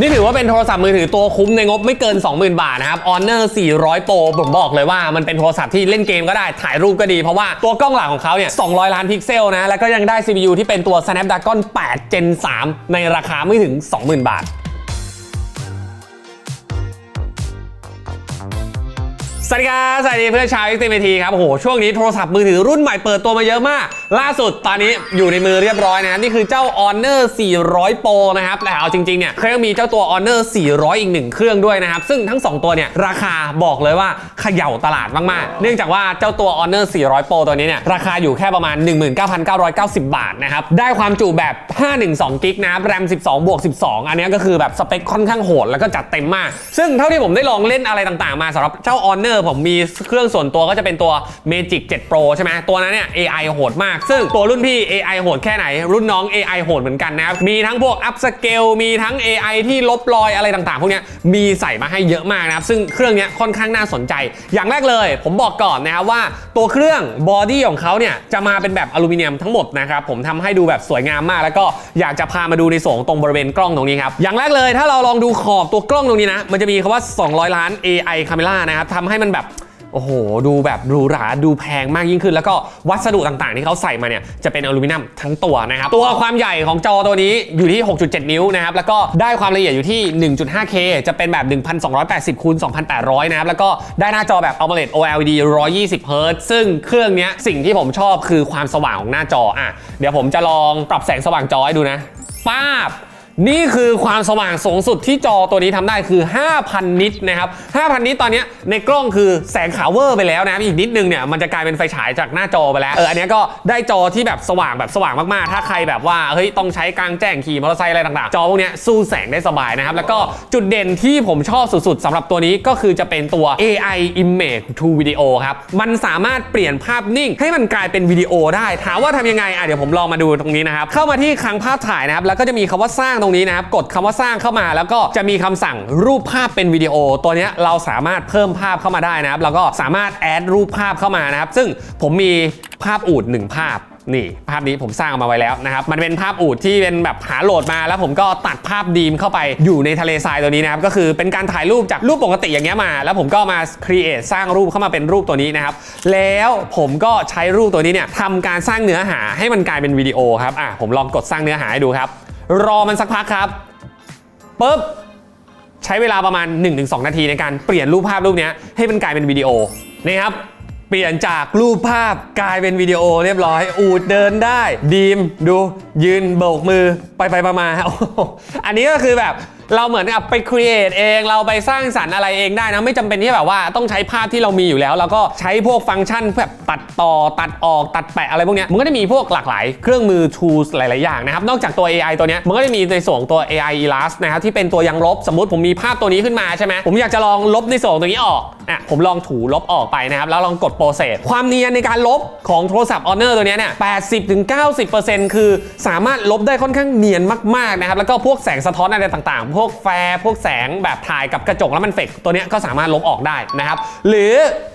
นี่ถือว่าเป็นโทรศัพท์มือถือตัวคุ้มในงบไม่เกิน 20,000 บาทนะครับ Honor 400 Pro ผมบอกเลยว่ามันเป็นโทรศัพท์ที่เล่นเกมก็ได้ถ่ายรูปก็ดี เพราะว่าตัวกล้องหลังของเขาเนี่ย 200 ล้านพิกเซลนะ แล้วก็ยังได้ CPU ที่เป็นตัว Snapdragon 8 Gen 3 ในราคาไม่ถึง 20,000 บาท สวัสดีครับ สวัสดีเพื่อนชาว XTMT ครับ โอ้โห ช่วงนี้โทรศัพท์มือถือรุ่นใหม่เปิดตัวมาเยอะมาก ล่าสุดตอนนี้อยู่ในมือเรียบร้อยนะนี่คือเจ้า Honor 400 Pro นะครับ แต่เอาจริงๆ เนี่ยเขายังมีเจ้าตัว Honor 400 อีกหนึ่งเครื่องด้วยนะครับ ซึ่งทั้ง 2 ตัวเนี่ยราคาบอกเลยว่าเขย่าตลาดมากๆ เนื่องจากว่าเจ้าตัว Honor 400 Pro ตัวนี้เนี่ยราคาอยู่แค่ประมาณ 19,990 บาทนะครับ ได้ความจุแบบ 512กิกนะครับแรม12บวก12 อันนี้ก็คือแบบสเปคค่อนข้างโหดแล้วก็จัดเต็มมาก ซึ่งเท่าที่ผมได้ลองเล่นอะไรต่างๆ มาสำหรับเจ้า Honor ผมมีเครื่องส่วนตัวก็จะเป็นตัว Magic 7 Pro ใช่ไหมตัวนั้นเนี่ย AI โหดมาก ซึ่งตัวรุ่นพี่ AI โหดแค่ไหน รุ่นน้อง AI โหดเหมือนกันนะครับ มีทั้งพวก up scale มีทั้ง AI ที่ลบรอยอะไรต่างๆ พวกนี้มีใส่มาให้เยอะมากนะครับ ซึ่งเครื่องนี้ค่อนข้างน่าสนใจ อย่างแรกเลย ผมบอกก่อนนะครับว่าตัวเครื่องบอดี้ของเขาเนี่ยจะมาเป็นแบบอลูมิเนียมทั้งหมดนะครับผมทำให้ดูแบบสวยงามมาก แล้วก็อยากจะพามาดูในส่วนของตรงบริเวณกล้องตรงนี้ครับอย่างแรกเลยถ้าเราลองดูขอบตัวกล้องตรงนี้นะมันจะมีคำว่า 200 ล้าน AI camera นะครับทำให้มันแบบโอ้โห ดูแบบหรูหรา ดูแพงมากยิ่งขึ้น แล้วก็วัสดุต่างๆ ที่เขาใส่มาเนี่ย จะเป็นอลูมิเนียมทั้งตัวนะครับ ตัวความใหญ่ของจอตัวนี้อยู่ที่ 6.7 นิ้วนะครับ แล้วก็ได้ความละเอียดอยู่ที่ 1.5K จะเป็นแบบ 1280คูณ2800 นะครับ แล้วก็ได้หน้าจอแบบ AMOLED OLED 120 Hz ซึ่งเครื่องนี้สิ่งที่ผมชอบคือความสว่างของหน้าจอ อะ เดี๋ยวผมจะลองปรับแสงสว่างจอให้ดูนะป้าบ นี่คือความสว่างสูงสุดที่จอตัวนี้ทำได้คือ 5,000 นิตนะครับ 5,000 นิตตอนนี้ในกล้องคือแสงขาวเวอร์ไปแล้วนะครับอีกนิดนึงเนี่ยมันจะกลายเป็นไฟฉายจากหน้าจอไปแล้ว เอออันนี้ก็ได้จอที่แบบสว่างแบบสว่างมากๆ ถ้าใครแบบว่าเฮ้ยต้องใช้กลางแจ้งขี่มอเตอร์ไซค์อะไรต่างๆ จอพวกนี้สู้แสงได้สบายนะครับ แล้วก็จุดเด่นที่ผมชอบสุดๆสำหรับตัวนี้ก็คือจะเป็นตัว AI Image to Video ครับมันสามารถเปลี่ยนภาพนิ่ง ให้มันกลายเป็นวิดีโอได้ถามว่าทำยังไงอะเดี๋ยวผมลองมาดูตรงนี้นะครับเข้ามาที่คลังภาพถ่ายนะครับแล้วก็จะมีคำว่าสร้างตรงนี้นะครับ กดคำว่าสร้างเข้ามา แล้วก็จะมีคำสั่งรูปภาพเป็นวิดีโอ ตัวนี้เราสามารถเพิ่มภาพเข้ามาได้นะครับ แล้วก็สามารถแอดรูปภาพเข้ามานะครับ ซึ่งผมมีภาพอูดหนึ่งภาพนี่ภาพนี้ผมสร้างมาไว้แล้วนะครับ มันเป็นภาพอูดที่เป็นแบบหาโหลดมา แล้วผมก็ตัดภาพดีมเข้าไปอยู่ในทะเลทรายตัวนี้นะครับ ก็คือเป็นการถ่ายรูปจากรูปปกติอย่างเงี้ยมา แล้วผมก็มาครีเอทสร้างรูปเข้ามาเป็นรูปตัวนี้นะครับ แล้วผมก็ใช้รูปตัวนี้เนี่ยทำการสร้างเนื้อหาให้มันกลายเป็นวิดีโอครับอะผมลองกดสร้างเนื้อหาให้ดูครับ รอมันสักพักครับปุ๊บใช้เวลาประมาณ 1-2 นาทีในการเปลี่ยนรูปภาพรูปเนี้ยให้มันกลายเป็นวิดีโอนี่ครับ เปลี่ยนจากรูปภาพกลายเป็นวิดีโอเรียบร้อย อูดเดินได้ ดีมดูยืนโบกมือไปไปมาๆอันนี้ก็คือแบบเราเหมือนกับไปครีเอทเองเราไปสร้างสรรค์อะไรเองได้นะ ไม่จำเป็นที่แบบว่าต้องใช้ภาพที่เรามีอยู่แล้ว แล้วก็ใช้พวกฟังก์ชันแบบตัดต่อตัดออกตัดแปะอะไรพวกนี้มันก็จะมีพวกหลากหลายเครื่องมือ tools หลาย ๆ อย่างนะครับ นอกจากตัว AI ตัวนี้มันก็จะมีในส่วนตัว AI Elast นะครับที่เป็นตัวยังลบสมมติผมมีภาพตัวนี้ขึ้นมาใช่ไหมผมอยากจะลองลบในส่วนของตัวนี้ออกอะผมลองถูลบออกไปนะครับแล้วลองกดโปรเซสความเนียนในการลบของโทรศัพท์ Honor ตัวนี้เนี่ย 80-90%คือสามารถลบได้ค่อนข้างเนียนมากๆนะครับ แล้วก็พวกแสงสะท้อนอะไรต่างๆ พวกแฟร์พวกแสงแบบถ่ายกับกระจกแล้วมันเฟกตัวนี้ก็สามารถลบออกได้นะครับ หรือ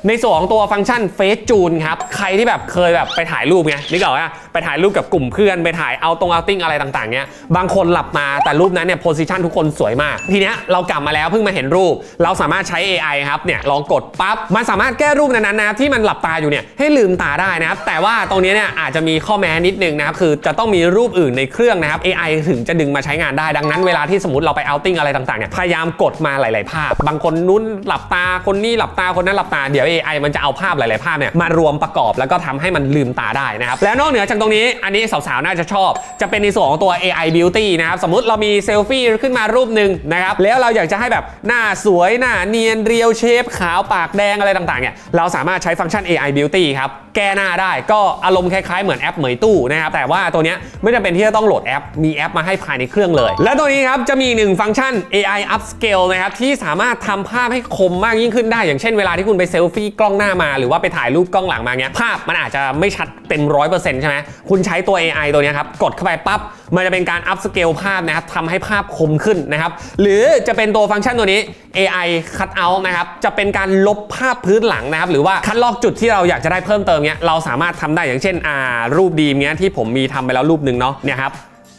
ในส่วนของตัวฟังก์ชัน Face Tune ครับ ใครที่แบบเคยแบบไปถ่ายรูปไงนึกออกว่าไปถ่ายรูปกับกลุ่มเพื่อนไปถ่ายเอาตรงเอาติ้งอะไรต่างๆเนี้ยบางคนหลับมาแต่รูปนั้นเนี่ยโพสิชันทุกคนสวยมาก ทีเนี้ยเรากลับมาแล้วเพิ่งมาเห็นรูป เราสามารถใช้ AI ครับเนี่ยลองกดปั๊บมันสามารถแก้รูปนั้นๆนะที่มันหลับตาอยู่เนี่ยให้ลืมตาได้นะครับแต่ว่าตรงนี้เนี่ยอาจจะมีข้อแม้นิดนึงนะครับคือจะต้องมีรูปอื่นในเครื่องนะครับ AI ถึงจะดึงมาใช้งานได้ดังนั้นเวลาที่สมมติเราไปเอาติ้งอะไรต่างๆเนี่ยพยายามกดมาหลายๆภาพ บางคนนู้นหลับตาคนนี้หลับตาคนนั้นหลับตาเดี๋ยว AI มันจะเอาภาพหลายๆภาพเนี่ยมารวมประกอบแล้วก็ทำให้มันลืมตาได้นะครับแล้วนอกเหนือจากตรงนี้อันนี้สาวๆน่าจะชอบ จะเป็นในส่วนของตัว AI Beauty นะครับสมมติเรามีเซลฟี่ขึ้นมารูปหนึ่งนะครับแล้วเราอยากจะให้แบบหน้าสวยหน้าเนียนเรียวเชฟขาวปากแดงอะไรต่างๆเนี่ยเราสามารถใช้ฟังก์ชัน AI Beauty ครับ แก้หน้าได้ก็อารมณ์คล้ายๆ เหมือนแอปเหมยตู้นะครับ แต่ว่าตัวนี้ไม่จำเป็นที่จะต้องโหลดแอป มีแอปมาให้ภายในเครื่องเลย และตัวนี้ครับ จะมีหนึ่งฟังก์ชัน AI Upscale นะครับ ที่สามารถทำภาพให้คมมากยิ่งขึ้นได้ อย่างเช่นเวลาที่คุณไปเซลฟี่กล้องหน้ามา หรือว่าไปถ่ายรูปกล้องหลังมาเงี้ยภาพมันอาจจะไม่ชัดเต็มร้อยเปอร์เซ็นต์ใช่ไหมคุณใช้ตัว AI ตัวนี้ครับกดเข้าไปปั๊บมันจะเป็นการอัพสเกลภาพนะครับทำให้ภาพคมขึ้นนะครับ หรือจะเป็นตัวฟังก์ชันตัวนี้ AI cut out นะครับจะเป็นการลบภาพพื้นหลังนะครับ หรือว่าคัดลอกจุดที่เราอยากจะได้เพิ่มเติมเนี้ยเราสามารถทำได้อย่างเช่นอ่ารูปดีมเนี้ยที่ผมมีทำไปแล้วรูปหนึ่งเนาะเนี่ยครับ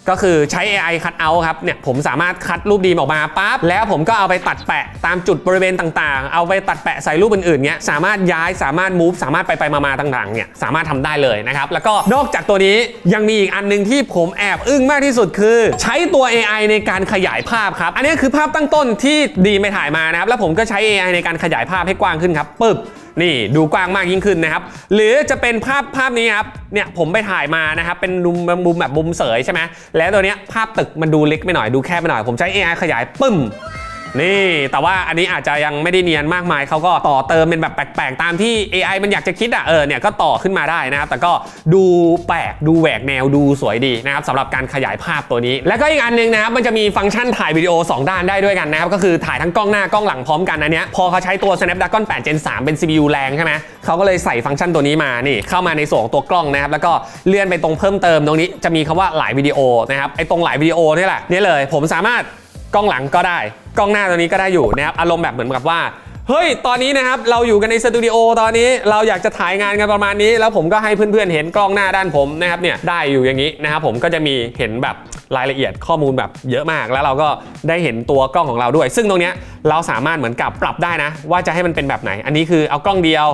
ก็คือใช้ AI คัดเอาครับเนี่ยผมสามารถคัดรูปดีมออกมาปั๊บแล้วผมก็เอาไปตัดแปะตามจุดบริเวณต่างๆ เอาไปตัดแปะใส่รูปอื่นๆเนี้ยสามารถย้ายสามารถ move สามารถไปไปๆมาๆต่างๆเนี่ยสามารถทำได้เลยนะครับแล้วก็นอกจากตัวนี้ยังมีอีกอันหนึงที่ผมแอบอึ้งมากที่สุดคือ ใช้ตัว AI ในการขยายภาพครับอันนี้คือภาพตั้งต้นที่ดีไม่ถ่ายมานะครับแล้วผมก็ใช้ AI ในการขยายภาพให้กว้างขึ้นครับปึ๊บ นี่ดูกว้างมากยิ่งขึ้นนะครับ หรือจะเป็นภาพภาพนี้ครับเนี่ยผมไปถ่ายมานะครับเป็นมุมมุมแบบมุมเสยใช่ไหมแล้วตัวเนี้ยภาพตึกมันดูเล็กไปหน่อยดูแคบไปหน่อยผมใช้ AI ขยายปึ้ม นี่แต่ว่าอันนี้อาจจะยังไม่ได้เนียนมากมายเขาก็ต่อเติมเป็นแบบแปลกๆ ตามที่ AI มันอยากจะคิดอะเออเนี่ยก็ต่อขึ้นมาได้นะครับ แต่ก็ดูแปลกดูแหวกแนวดูสวยดีนะครับสำหรับการขยายภาพตัวนี้ แล้วก็อีกอันหนึงนะครับมันจะมีฟังก์ชันถ่ายวิดีโอ 2 ด้านได้ด้วยกันนะครับก็คือถ่ายทั้งกล้องหน้ากล้องหลังพร้อมกันอันเนี้ยพอเขาใช้ตัว Snapdragon 8 Gen 3 เป็น CPU แรงใช่ไหมเขาก็เลยใส่ฟังก์ชันตัวนี้มานี่เข้ามาในส่วนของตัวกล้องนะครับแล้วก็เลื่อนไปตรงเพิ่มเติมตรงนี้จะมีคำว่าหลายวิดีโอนะครับไอ้ตรงหลายวิดีโอนี่แหละนี่เลย ผมสามารถกล้องหลังก็ได้ กล้องหน้าตัวนี้ก็ได้อยู่นะครับอารมณ์แบบเหมือนกับว่าเฮ้ย ตอนนี้นะครับ เราอยู่กันในสตูดิโอตอนนี้เราอยากจะถ่ายงานกันประมาณนี้ แล้วผมก็ให้เพื่อนๆ เห็นกล้องหน้าด้านผมนะครับเนี่ยได้อยู่อย่างนี้นะครับผมก็จะมีเห็นแบบรายละเอียดข้อมูลแบบเยอะมาก แล้วเราก็ได้เห็นตัวกล้องของเราด้วย ซึ่งตรงเนี้ยเราสามารถเหมือนกับปรับได้นะ ว่าจะให้มันเป็นแบบไหน อันนี้คือเอากล้องเดียว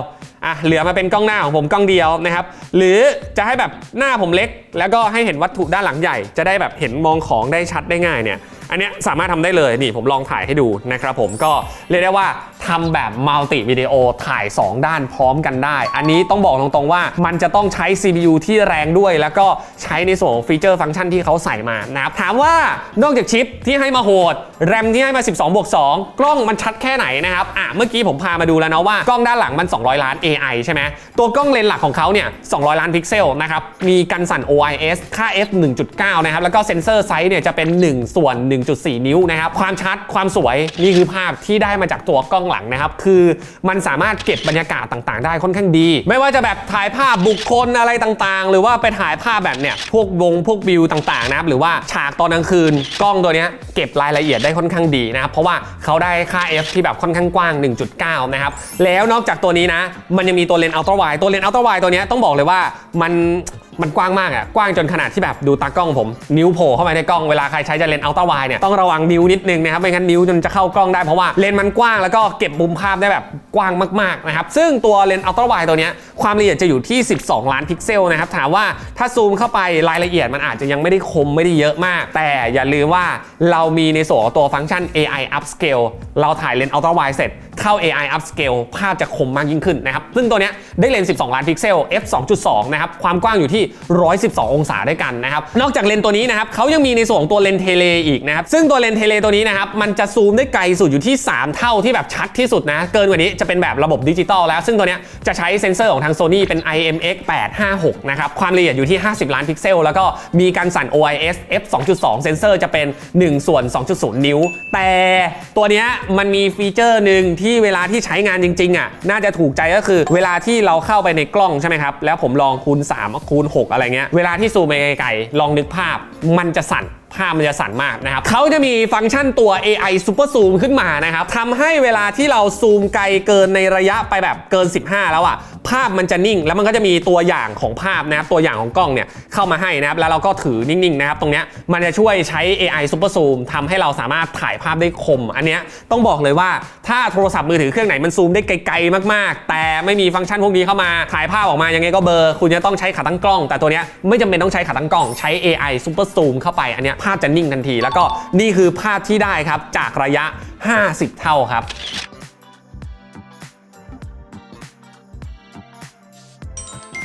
อะเหลือมาเป็นกล้องหน้าของผมกล้องเดียวนะครับหรือจะให้แบบหน้าผมเล็ก แล้วก็ให้เห็นวัตถุด้านหลังใหญ่ จะได้แบบเห็นมองของได้ชัดได้ง่ายเนี่ยอันเนี้ยสามารถทำได้เลยนี่ผมลองถ่ายให้ดูนะครับผมก็เรียกได้ว่าทำแบบมัลติวิดีโอถ่าย 2 ด้านพร้อมกันได้ อันนี้ต้องบอกตรงๆว่ามันจะต้องใช้ CPU ที่แรงด้วย แล้วก็ใช้ในส่วนของฟีเจอร์ฟังก์ชันที่เขาใส่มานะครับถามว่านอกจากชิปที่ให้มาโหดแรมที่ให้มา 12บวก2กล้องมันชัดแค่ไหนนะครับอะเมื่อกี้ผมพามาดูแล้วนะว่ากล้องด้านหลังมัน 200 ล้าน AI ใช่ไหมตัวกล้องเลนส์หลักของเขาเนี่ย200 ล้านพิกเซลนะครับมีกันสั่น OIS ค่า f 1.9 นะครับแล้วก็เซนเซอร์ไซส์เนี่ยจะเป็น 1 ส่วน1.4 นิ้วนะครับ ความชัดความสวยนี่คือภาพที่ได้มาจากตัวกล้องหลังนะครับ คือมันสามารถเก็บบรรยากาศต่างๆ ได้ค่อนข้างดี ไม่ว่าจะแบบถ่ายภาพบุคคลอะไรต่างๆ หรือว่าไปถ่ายภาพแบบเนี่ยพวกวงพวกวิวต่างๆนะครับหรือว่าฉากตอนกลางคืนกล้องตัวนี้เก็บรายละเอียดได้ค่อนข้างดีนะครับเพราะว่าเขาได้ค่า f ที่แบบค่อนข้างกว้าง 1.9 นะครับแล้วนอกจากตัวนี้นะ มันยังมีตัวเลนส์อัลตร้าไวตัวเลนส์อัลตร้าไวตัวนี้ต้องบอกเลยว่ามันมันกว้างมากอะกว้างจนขนาดที่แบบดูตากล้องผม นิ้วโผล่เข้าไปในกล้องเวลาใครใช้จะเลนส์อัลตร้าไวเนี่ยต้องระวังนิ้วนิดนึงนะครับไม่งั้นนิ้วจนจะเข้ากล้องได้เพราะว่าเลนส์มันกว้างแล้วก็เก็บมุมภาพได้แบบกว้างมากๆนะครับซึ่งตัวเลนส์อัลตร้าไวตัวเนี้ยความละเอียดจะอยู่ที่ 12 ล้านพิกเซลนะครับถามว่าถ้าซูมเข้าไปรายละเอียดมันอาจจะยังไม่ได้คมไม่ได้เยอะมาก แต่อย่าลืมว่าเรามีในส่วนของตัวฟังก์ชัน AI upscale เราถ่ายเลนส์อัลตร้าไวเสร็จเข้า AI upscale ภาพจะคมมากยิ่งขึ้นนะครับซึ่งตัวเนี้ยได้เลนส์ 12 ล้านพิกเซล f 2.2 นะครับ ความกว้างอยู่ที่ 112 องศาด้วยกันนะครับ นอกจากเลนส์ตัวนี้นะครับเขายังมีในส่วนของตัวเลนส์เทเลอีกนะครับ ซึ่งตัวเลนส์เทเลตัวนี้นะครับ มันจะซูมได้ไกลสุดอยู่ที่ 3 เท่าที่แบบชัดที่สุดนะ เกินกว่านี้จะเป็นแบบระบบดิจิตอลแล้ว ซึ่งตัวเนี้ยจะใช้เซ็นเซอร์ของทาง Sony เป็น IMX 856นะครับ ความละเอียดอยู่ที่ 50 ล้านพิกเซล แล้วก็มีการสั่น OIS f 2.2 เซ็นเซอร์จะเป็น 1 ส่วน 2.0 นิ้ว แต่ตัวเนี้ยมันมีฟีเจอร์หนึ่งที่เวลาที่ใช้งานจริงๆอะน่าจะถูกใจก็คือเวลาที่เราเข้าไปในกล้องใช่ไหมครับแล้วผมลองคูณ3คูณ6อะไรเงี้ยเวลาที่ซูมไปไกลๆลองนึกภาพมันจะสั่น ภาพมันจะสั่นมากนะครับเขาจะมีฟังก์ชันตัว AI Super Zoom ขึ้นมานะครับทำให้เวลาที่เราซูมไกลเกินในระยะไปแบบเกิน 15 แล้วอะ ภาพมันจะนิ่ง แล้วมันก็จะมีตัวอย่างของภาพนะครับตัวอย่างของกล้องเนี่ยเข้ามาให้นะครับแล้วเราก็ถือนิ่งๆนะครับตรงเนี้ยมันจะช่วยใช้ AI Super Zoom ทำให้เราสามารถถ่ายภาพได้คม อันเนี้ยต้องบอกเลยว่าถ้าโทรศัพท์มือถือเครื่องไหนมันซูมได้ไกลๆมากๆ แต่ไม่มีฟังก์ชันพวกนี้เข้ามาถ่ายภาพออกมายังไงก็เบอร์ คุณจะต้องใช้ขาตั้งกล้อง แต่ตัวเนี้ยไม่จำเป็นต้องใช้ขาตั้งกล้องใช้ AI Super Zoom เข้าไปอันเนี้ยภาพจะนิ่งทันที แล้วก็นี่คือภาพที่ได้ครับจากระยะ 50 เท่าครับ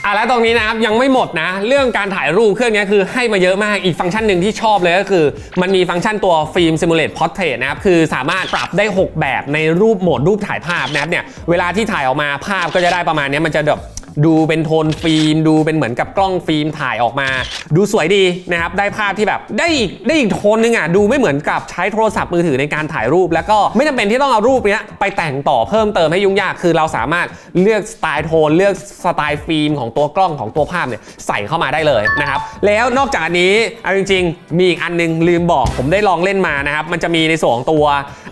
อะแล้วตรงนี้นะครับยังไม่หมดนะ เรื่องการถ่ายรูปเครื่องนี้คือให้มาเยอะมากอีกฟังก์ชันหนึ่งที่ชอบเลยก็คือ มันมีฟังก์ชันตัวฟิล์มซิมูเลตพอร์เทรตนะครับคือสามารถปรับได้ 6 แบบในรูปโหมดรูปถ่ายภาพนะครับเนี่ยเวลาที่ถ่ายออกมาภาพก็จะได้ประมาณนี้มันจะแบบ ดูเป็นโทนฟิล์มดูเป็นเหมือนกับกล้องฟิล์มถ่ายออกมา ดูสวยดีนะครับได้ภาพที่แบบได้อีกได้อีกโทนนึงอะดูไม่เหมือนกับใช้โทรศัพท์มือถือในการถ่ายรูป แล้วก็ไม่จำเป็นที่ต้องเอารูปเนี้ยไปแต่งต่อเพิ่มเติมให้ยุ่งยากคือเราสามารถเลือกสไตล์โทนเลือกสไตล์ฟิล์มของตัวกล้องของตัวภาพเนี่ยใส่เข้ามาได้เลยนะครับแล้วนอกจากนี้เอาจริงๆ มีอีกอันนึงลืมบอกผมได้ลองเล่นมานะครับมันจะมีในส่วนของตัว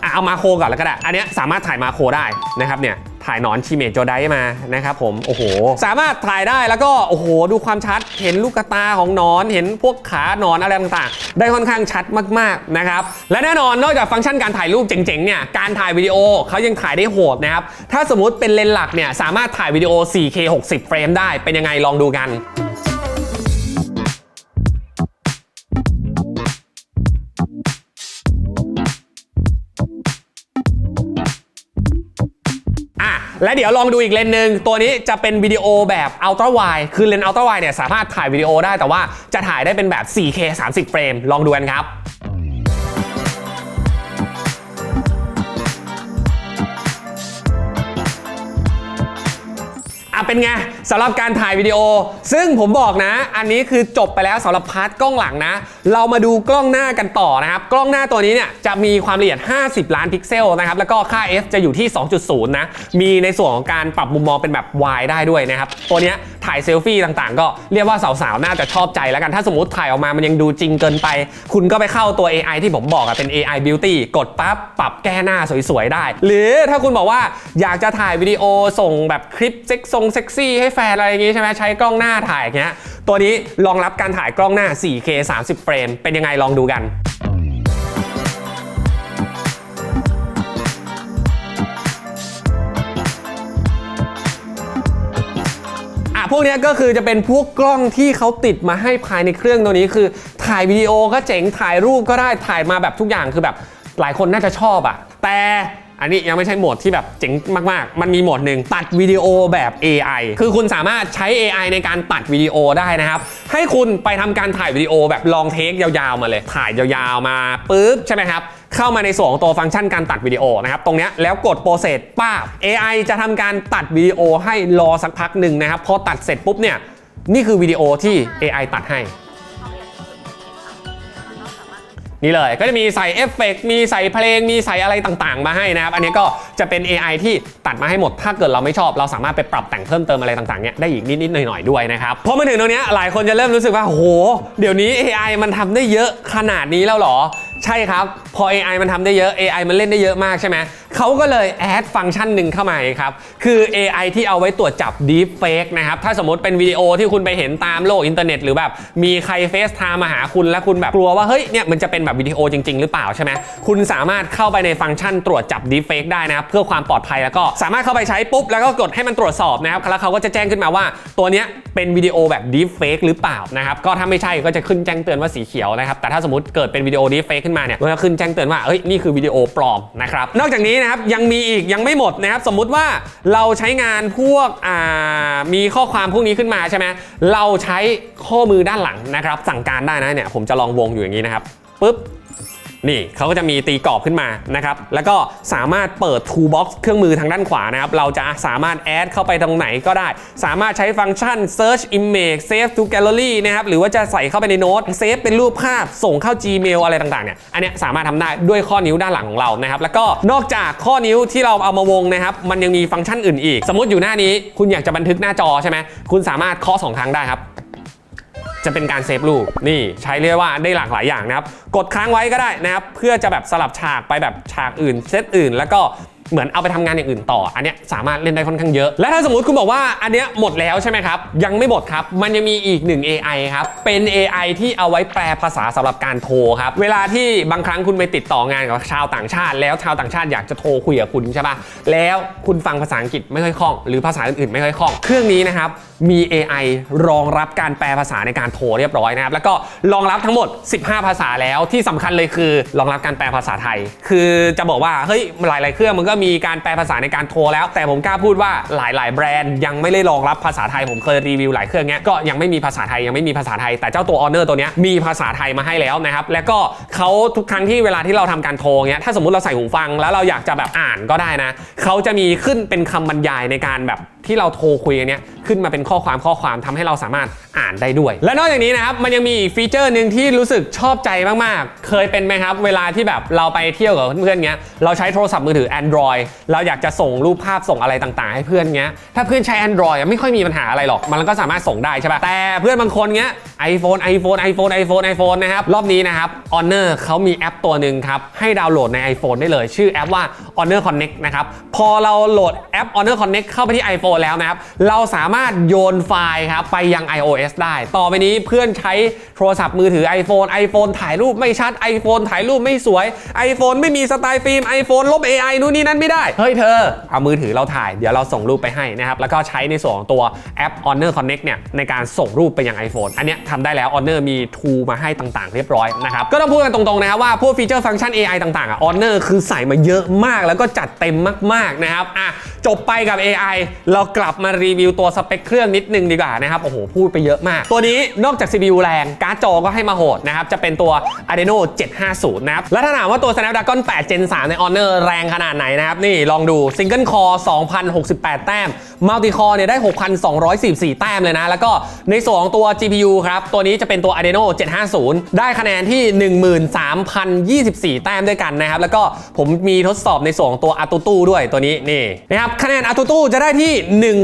อะเอามาโครก่อนแล้วก็ได้อันนี้สามารถถ่ายมาโครได้นะครับเนี่ย ถ่ายหนอนชิเมจโจไดมานะครับผมโอ้โห สามารถถ่ายได้แล้วก็โอ้โห ดูความชัดเห็นลูกตาของหนอนเห็นพวกขาหนอนอะไรต่างๆ ได้ค่อนข้างชัดมากๆนะครับและแน่นอนนอกจากฟังก์ชันการถ่ายรูปเจ๋งๆเนี่ยการถ่ายวิดีโอเขายังถ่ายได้โหดนะครับถ้าสมมติเป็นเลนส์หลักเนี่ยสามารถถ่ายวิดีโอ 4K 60 เฟรมได้เป็นยังไงลองดูกัน และเดี๋ยวลองดูอีกเลนส์หนึ่งตัวนี้จะเป็นวิดีโอแบบอัลตร้าไวคือเลนส์อัลตร้าไวเนี่ยสามารถถ่ายวิดีโอได้แต่ว่าจะถ่ายได้เป็นแบบ 4K 30 เฟรมลองดูกันครับ เป็นไงสำหรับการถ่ายวิดีโอ ซึ่งผมบอกนะ อันนี้คือจบไปแล้วสำหรับพาร์ทกล้องหลังนะ เรามาดูกล้องหน้ากันต่อนะครับ กล้องหน้าตัวนี้เนี่ยจะมีความละเอียด 50 ล้านพิกเซลนะครับ แล้วก็ค่า f จะอยู่ที่ 2.0 นะ มีในส่วนของการปรับมุมมองเป็นแบบ wide ได้ด้วยนะครับ ตัวเนี้ย ถ่ายเซลฟี่ต่างๆ ก็เรียกว่าสาวๆ น่าจะชอบใจแล้วกัน ถ้าสมมติถ่ายออกมามันยังดูจริงเกินไป คุณก็ไปเข้าตัว AI ที่ผมบอกอะเป็น AI Beauty กดปั๊บปรับแก้หน้าสวยๆ ได้ หรือถ้าคุณบอกว่าอยากจะถ่ายวิดีโอส่งแบบคลิปเซ็กซงเซ็กซี่ให้แฟนอะไรอย่างงี้ใช่ไหมใช้กล้องหน้าถ่ายอย่างเงี้ยตัวนี้รองรับการถ่ายกล้องหน้า 4K 30 เฟรมเป็นยังไงลองดูกัน พวกนี้ก็คือจะเป็นพวกกล้องที่เขาติดมาให้ภายในเครื่องตัวนี้คือ ถ่ายวิดีโอก็เจ๋งถ่ายรูปก็ได้ถ่ายมาแบบทุกอย่างคือแบบหลายคนน่าจะชอบอะแต่อันนี้ยังไม่ใช่โหมดที่แบบเจ๋งมาก ๆ มันมีโหมดหนึ่งตัดวิดีโอแบบ AI คือคุณสามารถใช้ AI ในการตัดวิดีโอได้นะครับ ให้คุณไปทำการถ่ายวิดีโอแบบลองเทคยาว ๆ มาเลย ถ่ายยาว ๆ มาปุ๊บใช่ไหมครับ เข้ามาในส่วนของตัวฟังก์ชันการตัดวิดีโอนะครับตรงนี้แล้วกดโปรเซสป้า AI จะทำการตัดวิดีโอให้รอสักพักหนึ่งนะครับพอตัดเสร็จปุ๊บเนี่ยนี่คือวิดีโอที่ AI ตัดให้นี่เลยก็จะมีใส่เอฟเฟกต์มีใส่เพลง มีใส่อะไรต่างๆ มาให้นะครับ อันนี้ก็จะเป็น AI ที่ตัดมาให้หมด ถ้าเกิดเราไม่ชอบ เราสามารถไปปรับแต่งเพิ่มเติมอะไรต่างๆ เนี่ยได้อีกนิดๆ หน่อยๆ ด้วยนะครับ พอมาถึงตรงนี้หลายคนจะเริ่มรู้สึกว่า โห เดี๋ยวนี้ AI มันทำได้เยอะขนาดนี้แล้วหรอ ใช่ครับ พอ AI มันทำได้เยอะ AI มันเล่นได้เยอะมากใช่ไหมเขาก็เลยแอดฟังก์ชันหนึ่งเข้ามาครับ คือ AI ที่เอาไว้ตรวจจับ Deep Fake นะครับ ถ้าสมมติเป็นวิดีโอที่คุณไปเห็นตามโลกอินเทอร์เน็ตหรือแบบ มีใครเฟซไทม์มาหาคุณแล้วคุณแบบกลัวว่า เฮ้ย เนี่ยมันจะเป็นแบบวิดีโอจริง ๆ หรือเปล่าใช่ไหมคุณสามารถเข้าไปในฟังก์ชันตรวจจับ Deep Fake ได้นะครับเพื่อความปลอดภัยแล้วก็สามารถเข้าไปใช้ปุ๊บแล้วก็กดให้มันตรวจสอบนะครับแล้วเขาก็จะแจ้งขึ้นมาว่า ตัวเนี้ยเป็นวิดีโอแบบ Deep Fake หรือเปล่านะครับก็ถ้าไม่ใช่ก็จะขึ้นแจ้งเตือนว่าสีเขียวนะครับแต่ถ้าสมมติเกิดเป็นวิดีโอ Deep Fake ขึ้นมาเนี่ยมันจะขึ้นแจ้งเตือนว่าเอ้ยนี่คือวิดีโอปลอมนะครับนอกจากนี้นะครับยังมีอีกยังไม่หมดนะครับสมมุติว่าเราใช้งานพวกอ่ามีข้อความพวกนี้ขึ้นมาใช่ไหมเราใช้ข้อมือด้านหลังนะครับสั่งการได้นะเนี่ยผมจะลองวงอยู่อย่างนี้นะครับปุ๊บ นี่เขาก็จะมีตีกรอบขึ้นมานะครับแล้วก็สามารถเปิด Toolbox เครื่องมือทางด้านขวานะครับเราจะสามารถแอดเข้าไปตรงไหนก็ได้ สามารถใช้ฟังก์ชัน Search Image Save to Gallery นะครับหรือว่าจะใส่เข้าไปในโน้ตเซฟเป็นรูปภาพส่งเข้า Gmail อะไรต่างๆเนี่ยอันเนี้ยสามารถทำได้ด้วยข้อนิ้วด้านหลังของเรานะครับแล้วก็นอกจากข้อนิ้วที่เราเอามาวงนะครับมันยังมีฟังก์ชันอื่นอีก สมมติอยู่หน้านี้คุณอยากจะบันทึกหน้าจอใช่ไหมคุณสามารถเคาะสองครั้งได้ครับ จะเป็นการเซฟรูปนี่ใช้เรียกว่าได้หลากหลายอย่างนะครับ กดค้างไว้ก็ได้นะครับ เพื่อจะแบบสลับฉากไปแบบฉากอื่นเซตอื่นแล้วก็ เหมือนเอาไปทำงานอย่างอื่นต่อ อันเนี้ยสามารถเล่นได้ค่อนข้างเยอะ และถ้าสมมติคุณบอกว่าอันเนี้ยหมดแล้วใช่ไหมครับ ยังไม่หมดครับ มันยังมีอีกหนึ่ง AI ครับ เป็น AI ที่เอาไว้แปลภาษาสำหรับการโทรครับ เวลาที่บางครั้งคุณไปติดต่องานกับชาวต่างชาติ แล้วชาวต่างชาติอยากจะโทรคุยกับคุณใช่ปะแล้วคุณฟังภาษาอังกฤษไม่ค่อยคล่อง หรือภาษาอื่นๆไม่ค่อยคล่อง เครื่องนี้นะครับ มี AI รองรับการแปลภาษาในการโทรเรียบร้อยนะครับ แล้วก็รองรับทั้งหมด 15 ภาษาแล้ว ที่สำคัญเลยคือรองรับการแปลภาษาไทย คือจะบอกว่า เฮ้ย หลาย ๆ เครื่องมันก็มีการแปลภาษาในการโทรแล้ว แต่ผมกล้าพูดว่าหลาย ๆ แบรนด์ยังไม่ได้รองรับภาษาไทยผมเคยรีวิวหลายเครื่องเนี้ยก็ยังไม่มีภาษาไทยยังไม่มีภาษาไทย แต่เจ้าตัว Honor ตัวเนี้ยมีภาษาไทยมาให้แล้วนะครับแล้วก็เขาทุกครั้งที่เวลาที่เราทำการโทรเงี้ยถ้าสมมติเราใส่หูฟัง แล้วเราอยากจะแบบอ่านก็ได้นะเขาจะมีขึ้นเป็นคำบรรยายในการแบบ ที่เราโทรคุยกันเนี้ยขึ้นมาเป็นข้อความข้อความทำให้เราสามารถอ่านได้ด้วย และนอกจากนี้นะครับมันยังมีอีกฟีเจอร์หนึ่งที่รู้สึกชอบใจมากๆ เคยเป็นไหมครับ เวลาที่แบบเราไปเที่ยวกับเพื่อนๆเงี้ยเราใช้โทรศัพท์มือถือ Android เราอยากจะส่งรูปภาพส่งอะไรต่างๆ ให้เพื่อนเงี้ยถ้าเพื่อนใช้ Android อะไม่ค่อยมีปัญหาอะไรหรอก มันก็สามารถส่งได้ใช่ปะแต่เพื่อนบางคนเงี้ย iPhone iPhone iPhone iPhone iPhone นะครับรอบนี้นะครับ Honor เขามีแอปตัวหนึ่งครับให้ดาวน์โหลดใน iPhone ได้เลย ชื่อแอปว่า Honor Connect นะครับพอเราโหลดแอป Honor Connect เข้าไปที่ iPhone แล้วนะครับ เราสามารถโยนไฟล์ครับไปยัง iOS ได้ ต่อไปนี้เพื่อนใช้โทรศัพท์มือถือ iPhone iPhone ถ่ายรูปไม่ชัด iPhone ถ่ายรูปไม่สวย iPhone ไม่มีสไตล์ฟิล์ม iPhone ลบ AI นู่นนี่นั่นไม่ได้ เฮ้ยเธอ เอามือถือเราถ่ายเดี๋ยวเราส่งรูปไปให้นะครับ แล้วก็ใช้ในส่วนของตัวแอป Honor Connect เนี่ยในการส่งรูปไปยัง iPhone อันเนี้ยทำได้แล้ว Honor มี tool มาให้ต่างๆ เรียบร้อยนะครับ ก็ต้องพูดกันตรงๆนะครับว่าพวกฟีเจอร์ฟังก์ชัน AI ต่างๆอะ Honor คือใส่มาเยอะมากแล้วก็จัดเต็มมากๆนะครับอะจบไปกับ AI เรากลับมารีวิวตัวสเปคเครื่องนิดนึงดีกว่านะครับ โอ้โห พูดไปเยอะมาก ตัวนี้นอกจาก CPU แรง การ์ดจอก็ให้มาโหดนะครับ จะเป็นตัว Adreno 750 นะครับ แล้วถ้าถามว่าตัว Snapdragon 8 Gen 3 ใน Honor แรงขนาดไหนนะครับ นี่ลองดู Single Core 2,068 แต้ม Multi Core เนี่ยได้ 6,244 แต้มเลยนะ แล้วก็ในส่วนของตัว GPU ครับ ตัวนี้จะเป็นตัว Adreno 750 ได้คะแนนที่ 13,024 แต้มด้วยกันนะครับ แล้วก็ผมมีทดสอบในส่วนของตัว Atutu ด้วยตัวนี้นี่นะครับคะแนน Atutu จะได้ที่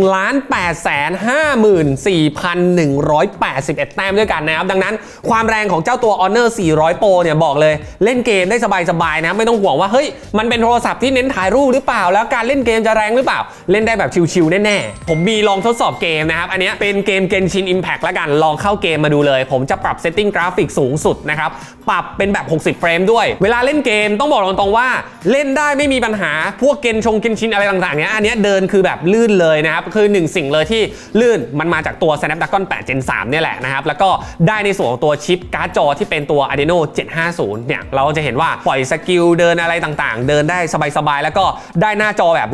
1,854,181 แต้มด้วยกันนะครับ ดังนั้นความแรงของเจ้าตัว Honor 400 Pro เนี่ยบอกเลยเล่นเกมได้สบายๆนะไม่ต้องห่วงว่าเฮ้ยมันเป็นโทรศัพท์ที่เน้นถ่ายรูปหรือเปล่า แล้วการเล่นเกมจะแรงหรือเปล่า เล่นได้แบบชิลๆแน่ๆ ผมมีลองทดสอบเกมนะครับ อันนี้เป็นเกม Genshin Impact แล้วกัน ลองเข้าเกมมาดูเลย ผมจะปรับเซตติ้งกราฟิกสูงสุดนะครับ ปรับเป็นแบบ 60 เฟรมด้วย เวลาเล่นเกมต้องบอกตรงๆว่า เล่นได้ไม่มีปัญหา พวกเกนชงเกนชินอะไรต่างๆเนี้ย อันนี้เดินคือแบบลื่นเลยนะครับ คือหนึ่งสิ่งเลยที่ลื่น มันมาจากตัว Snapdragon 8 Gen 3เนี่ยแหละนะครับ แล้วก็ได้ในส่วนของตัวชิปการ์ดจอที่เป็นตัว Adreno 750 เนี่ย เราจะเห็นว่าปล่อยสกิลเดินอะไรต่างๆ เดินได้สบายๆ แล้วก็ได้หน้าจอแบบ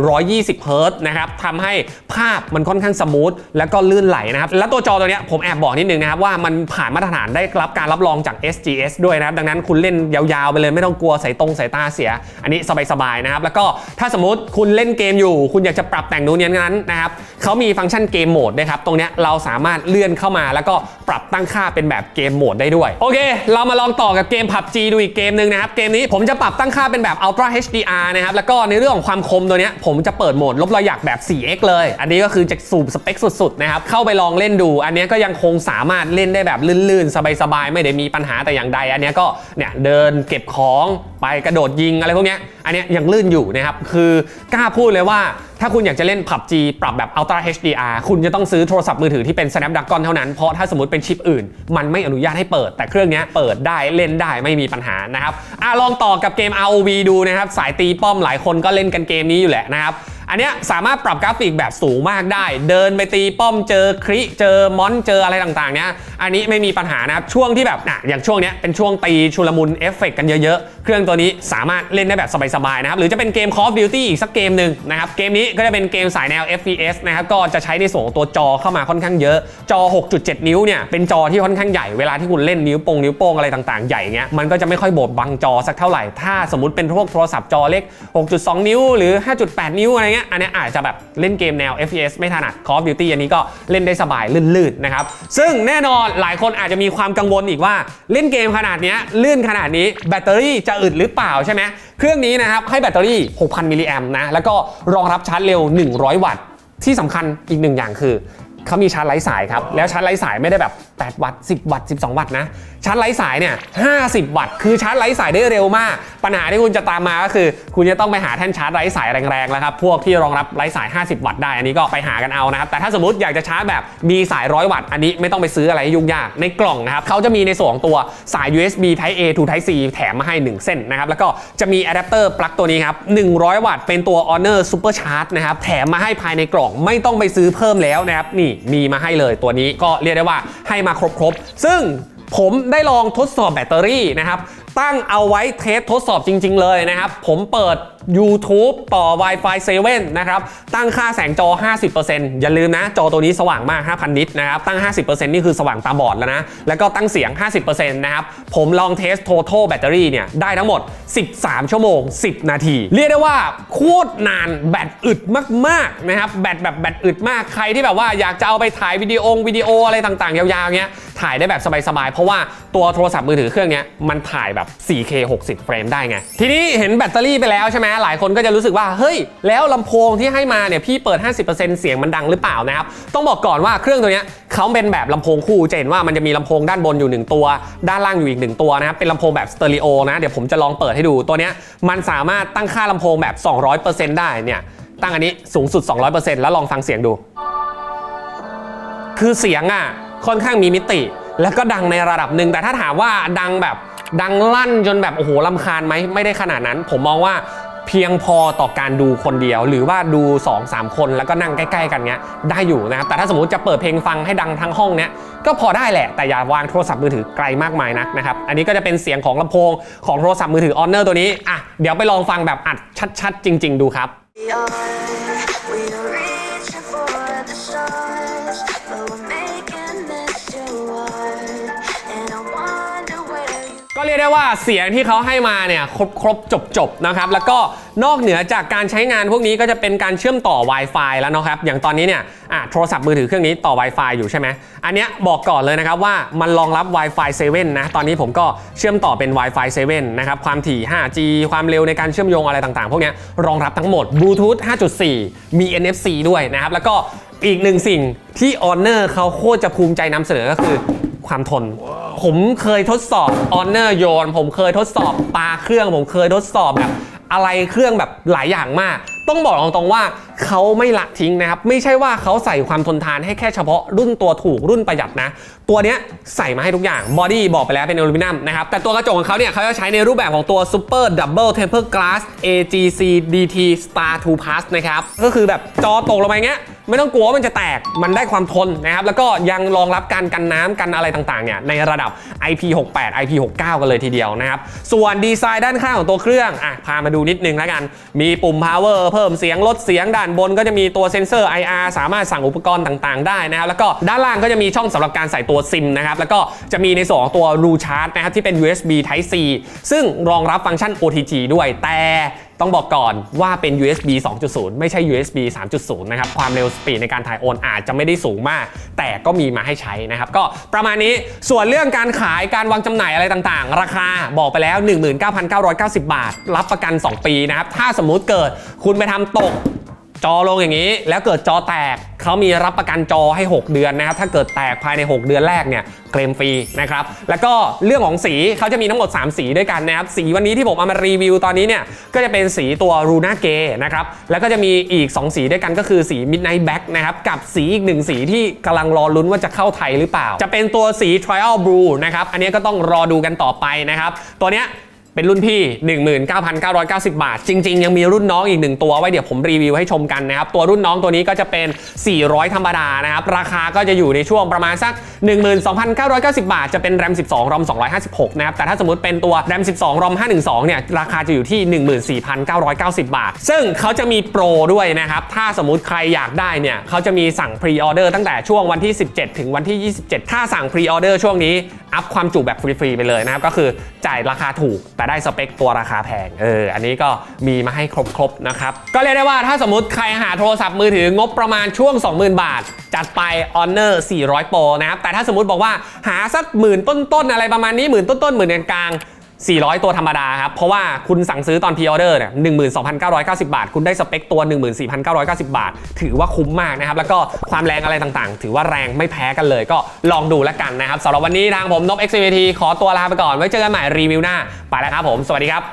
120เฮิร์ตนะครับทำให้ ภาพมันค่อนข้างสมูทแล้วก็ลื่นไหลนะครับแล้วตัวจอตัวนี้ผมแอบบอกนิดนึงนะครับว่ามันผ่านมาตรฐานได้รับการรับรองจาก SGS ด้วยนะครับดังนั้นคุณเล่นยาวๆไปเลยไม่ต้องกลัวสายตรงสายตาเสีย อันนี้สบายๆนะครับแล้วก็ถ้าสมมติคุณเล่นเกมอยู่ คุณอยากจะปรับแต่งนู้นนี้นั้นนะครับเขามีฟังก์ชันเกมโหมดนะครับตรงนี้เราสามารถเลื่อนเข้ามา แล้วก็ปรับตั้งค่าเป็นแบบเกมโหมดได้ด้วยโอเค เรามาลองต่อกับเกม PUBG ดูอีกเกมหนึ่งนะครับเกมนี้ผมจะปรับตั้งค่าเป็นแบบ Ultra HDR นะครับแล้วก็ในเรื่องของความคมตัวนี้ผมจะเปิดโหมดลบรอยหยักแบบ 4x เลยอันนี้ก็คือจะสูบสเปคสุดๆนะครับเข้าไปลองเล่นดู อันนี้ก็ยังคงสามารถเล่นได้แบบลื่นๆ สบายๆ ไม่ได้มีปัญหาแต่อย่างใด อันนี้ก็เนี่ยเดินเก็บของไปกระโดดยิงอะไรพวกนี้อันนี้ยังลื่นอยู่นะครับ คือกล้าพูดเลยว่าถ้าคุณอยากจะเล่น PUBG ปรับแบบ Ultra HDR คุณจะต้องซื้อโทรศัพท์มือถือที่เป็น Snapdragon เท่านั้น เพราะถ้าสมมติเป็นชิปอื่น มันไม่อนุญาตให้เปิด แต่เครื่องนี้เปิดได้เล่นได้ไม่มีปัญหานะครับอะลองต่อกับเกม ROV ดูนะครับ สายตีป้อมหลายคนก็เล่นกันเกมนี้อยู่แหละนะครับ อันเนี้ยสามารถปรับกราฟิกแบบสูงมากได้ เดินไปตีป้อมเจอคริเจอมอนเจออะไรต่างๆเนี้ยอันนี้ไม่มีปัญหานะครับช่วงที่แบบนะอย่างช่วงเนี้ยเป็นช่วงตีชุลมุนเอฟเฟกต์กันเยอะๆ เครื่องตัวนี้สามารถเล่นได้แบบสบายๆนะครับหรือจะเป็นเกม Call of Duty อีกสักเกมหนึ่งนะครับเกมนี้ก็จะเป็นเกมสายแนว FPS นะครับก็จะใช้ในส่วนของตัวจอเข้ามาค่อนข้างเยอะ จอ 6.7 นิ้วเนี่ยเป็นจอที่ค่อนข้างใหญ่เวลาที่คุณเล่นนิ้วโป้งนิ้วโป้งอะไรต่างๆใหญ่เงี้ยมันก็จะไม่ค่อยบดบังจอสักเท่าไหร่ถ้าสมมติเป็นพวกโทรศัพท์จอเล็ก 6.2 นิ้วหรือ 5.8 นิ้วอะไรเงี้ยอันนี้อาจจะแบบเล่นเกมแนว FPS ไม่ถนัด Call of Duty อันนี้ก็เล่นได้สบายลื่นๆนะครับ ซึ่งแน่นอนหลายคนอาจจะมีความกังวลอีกว่าเล่นเกมขนาดเนี้ยลื่นขนาดนี้แบตเตอรี่จะอึดหรือเปล่าใช่ไหมเครื่องนี้นะครับให้แบตเตอรี่ 6,000 มิลลิแอมป์นะแล้วก็รองรับชาร์จเร็ว 100 วัตต์ ที่สำคัญอีกหนึ่งอย่างคือเขามีชาร์จไร้สายครับ แล้วชาร์จไร้สายไม่ได้แบบ 8 วัตต์ 10 วัตต์ 12 วัตต์นะชาร์จไร้สายเนี่ย 50 วัตต์ คือชาร์จไร้สายได้เร็วมาก ปัญหาที่คุณจะตามมาก็คือ คุณจะต้องไปหาแท่นชาร์จไร้สายแรงๆแล้วครับ พวกที่รองรับไร้สาย 50 วัตต์ได้ อันนี้ก็ไปหากันเอานะครับ แต่ถ้าสมมติอยากจะชาร์จแบบมีสาย 100 วัตต์ อันนี้ไม่ต้องไปซื้ออะไรยุ่งยาก ในกล่องนะครับเขาจะมีในส่วนของตัวสาย USB Type A to Type C แถมมาให้ 1 เส้นนะครับ แล้วก็จะมีอะแดปเตอร์ปลั๊กตัวนี้ครับ 100 วัตต์ เป็นตัว Honor Super Charge นะครับ แถมมาให้ภายในกล่อง ไม่ต้องไปซื้อเพิ่มแล้วนะครับ นี่มีมาให้เลยตัวนี้ก็เรียกได้ว่าให้มาครบๆซึ่ง ผมได้ลองทดสอบแบตเตอรี่นะครับ ตั้งเอาไว้เทสทดสอบจริง ๆ เลยนะครับ ผมเปิด YouTube ต่อ Wi-Fi 7 นะครับ ตั้งค่าแสงจอ 50%อย่าลืมนะ จอตัวนี้สว่างมาก 5,000 นิตนะครับ ตั้ง 50%นี่คือสว่างตาบอดแล้วนะ แล้วก็ตั้งเสียง 50%นะครับ ผมลองเทส total แบตเตอรี่เนี่ย ได้ทั้งหมด 13 ชั่วโมง 10 นาที เรียกได้ว่าโคตรนานแบตอึดมากๆนะครับแบตแบบแบตอึดมากใครที่แบบว่าอยากจะเอาไปถ่ายวิดีโอวิดีโออะไรต่างๆ ยาวๆเงี้ยถ่ายได้แบบสบายๆ เพราะว่าตัวโทรศัพท์มือถือเครื่องเนี้ยมันถ่ายแบบแบบ 4K 60 เฟรมได้ไง ทีนี้เห็นแบตเตอรี่ไปแล้วใช่ไหมหลายคนก็จะรู้สึกว่าเฮ้ย แล้วลำโพงที่ให้มาเนี่ยพี่เปิด 50%เสียงมันดังหรือเปล่านะครับต้องบอกก่อนว่าเครื่องตัวนี้เขาเป็นแบบลำโพงคู่จะเห็นว่ามันจะมีลำโพงด้านบนอยู่ 1 ตัว ด้านล่างอยู่อีก 1 ตัวนะครับเป็นลำโพงแบบสเตอริโอนะเดี๋ยวผมจะลองเปิดให้ดูตัวนี้มันสามารถตั้งค่าลำโพงแบบ 200%ได้เนี่ยตั้งอันนี้สูงสุด 200%แล้วลองฟังเสียงดู คือเสียงอะค่อนข้างมีมิติ แล้วก็ดังในระดับหนึ่งแต่ถ้าถามว่าดังแบบดังลั่นจนแบบโอ้โหลำคาญไหมไม่ได้ขนาดนั้น ผมมองว่า เพียงพอต่อการดูคนเดียว หรือว่าดู 2-3 คนแล้วก็นั่งใกล้ ๆ กันเนี้ยได้อยู่นะครับ แต่ถ้าสมมติจะเปิดเพลงฟังให้ดังทั้งห้องเนี้ยก็พอได้แหละ แต่อย่าวางโทรศัพท์มือถือไกลมากมายนักนะครับ อันนี้ก็จะเป็นเสียงของลำโพงของโทรศัพท์มือถือ Honor ตัวนี้อะเดี๋ยวไปลองฟังแบบอัดชัด ๆ จริง ๆ ดูครับ We are, we are เรียกได้ว่าเสียงที่เขาให้มาเนี่ยครบครบจบจบนะครับ แล้วก็นอกเหนือจากการใช้งานพวกนี้ก็จะเป็นการเชื่อมต่อ Wi-Fi แล้วนะครับ อย่างตอนนี้เนี่ยอะโทรศัพท์มือถือเครื่องนี้ต่อ Wi-Fi อยู่ใช่ไหมอันเนี้ยบอกก่อนเลยนะครับว่ามันรองรับ Wi-Fi 7 นะ ตอนนี้ผมก็เชื่อมต่อเป็น Wi-Fi 7 นะครับ ความถี่ 5G ความเร็วในการเชื่อมโยงอะไรต่างๆ พวกนี้รองรับทั้งหมด Bluetooth 5.4 มี NFC ด้วยนะครับ แล้วก็ อีกหนึ่งสิ่งที่ออนเนอร์เขาโคตรจะภูมิใจนำเสนอก็คือความทน ผมเคยทดสอบออนเนอร์โยน ผมเคยทดสอบปลาเครื่อง ผมเคยทดสอบแบบอะไรเครื่องแบบหลายอย่างมาก ต้องบอกตรงๆว่าเขาไม่ละทิ้งนะครับ ไม่ใช่ว่าเขาใส่ความทนทานให้แค่เฉพาะรุ่นตัวถูกรุ่นประหยัดนะ ตัวเนี้ยใส่มาให้ทุกอย่างบอดี้บอกไปแล้วเป็นอลูมิเนียมนะครับ แต่ตัวกระจกของเขาเนี่ยเขาจะใช้ในรูปแบบของตัว Super Double Temper Glass AGC DT Star 2 Plus นะครับ ก็คือแบบจอตกลงไปเงี้ยไม่ต้องกลัวว่ามันจะแตก มันได้ความทนนะครับ แล้วก็ยังรองรับการกันน้ำกันอะไรต่างๆ เนี่ยในระดับ IP68 IP69 กันเลยทีเดียวนะครับ ส่วนดีไซน์ด้านข้างของตัวเครื่อง อะ พามาดูนิดนึงแล้วกัน มีปุ่ม power เพิ่มเสียงลดเสียงด้านบนก็จะมีตัวเซ็นเซอร์ IR สามารถสั่งอุปกรณ์ต่างๆ ได้นะครับ แล้วก็ด้านล่างก็จะมีช่องสำหรับการใส่ตัวซิมนะครับ แล้วก็จะมีในส่วนของตัวรูชาร์จนะครับที่เป็น USB Type C ซึ่งรองรับฟังก์ชัน OTG ด้วยแต่ ต้องบอกก่อนว่าเป็น USB 2.0 ไม่ใช่ USB 3.0 นะครับ ความเร็วสปีดในการถ่ายโอนอาจจะไม่ได้สูงมาก แต่ก็มีมาให้ใช้นะครับ ก็ประมาณนี้ส่วนเรื่องการขายการวางจำหน่ายอะไรต่างๆ ราคาบอกไปแล้ว 19,990 บาท รับประกัน 2 ปีนะครับ ถ้าสมมุติเกิดคุณไปทำตก จอลงอย่างนี้ แล้วเกิดจอแตกเขามีรับประกันจอให้ 6 เดือนนะครับ ถ้าเกิดแตกภายใน 6 เดือนแรกเนี่ยเคลมฟรีนะครับ แล้วก็เรื่องของสีเขาจะมีทั้งหมด 3 สีด้วยกันนะครับ สีวันนี้ที่ผมเอามารีวิวตอนนี้เนี่ย ก็จะเป็นสีตัวรูน่าเกนะครับ แล้วก็จะมีอีก 2 สีด้วยกันก็คือสี Midnight Black นะครับ กับสีอีกหนึ่งสีที่กำลังรอลุ้นว่าจะเข้าไทยหรือเปล่า จะเป็นตัวสี Trial Blue นะครับ อันนี้ก็ต้องรอดูกันต่อไปนะครับ ตัวเนี้ย เป็นรุ่นพี่ 19,990 บาท จริง ๆ ยังมีรุ่นน้องอีกหนึ่งตัวไว้เดี๋ยวผมรีวิวให้ชมกันนะครับ ตัวรุ่นน้องตัวนี้ก็จะเป็น 400 ธรรมดานะครับ ราคาก็จะอยู่ในช่วงประมาณสัก 12,990 บาท จะเป็น RAM 12 ROM 256 นะครับ แต่ถ้าสมมติเป็นตัว RAM 12 ROM 512 เนี่ย ราคาจะอยู่ที่ 14,990 บาท ซึ่งเขาจะมีโปรด้วยนะครับ ถ้าสมมติใครอยากได้เนี่ยเขาจะมีสั่งพรีออเดอร์ตั้งแต่ช่วงวันที่ 17 ถึงวันที่ 27 ถ้าสั่งพรีออเดอร์ช่วงนี้อัพความจุแบบฟรีๆไปเลยนะครับก็คือจ่ายราคาถูกแต่ได้สเปคตัวราคาแพงเอออันนี้ก็มีมาให้ครบๆนะครับก็เรียกได้ว่าถ้าสมมติใครหาโทรศัพท์มือถืองบประมาณช่วง 20,000 บาท จัดไป Honor 400 Pro นะครับแต่ถ้าสมมติบอกว่าหาสักหมื่นต้นๆอะไรประมาณนี้หมื่นต้นๆหมื่นกลางๆ 400 ตัวธรรมดาครับ เพราะว่าคุณสั่งซื้อตอนพรีออเดอร์เนี่ย12,990 บาท คุณได้สเปคตัว 14,990 บาท ถือว่าคุ้มมากนะครับ แล้วก็ความแรงอะไรต่างๆ ถือว่าแรงไม่แพ้กันเลย ก็ลองดูแล้วกันนะครับสำหรับวันนี้ทางผมนบ XVT ขอตัวลาไปก่อน ไว้เจอกันใหม่รีวิวหน้า ไปแล้วครับผม สวัสดีครับ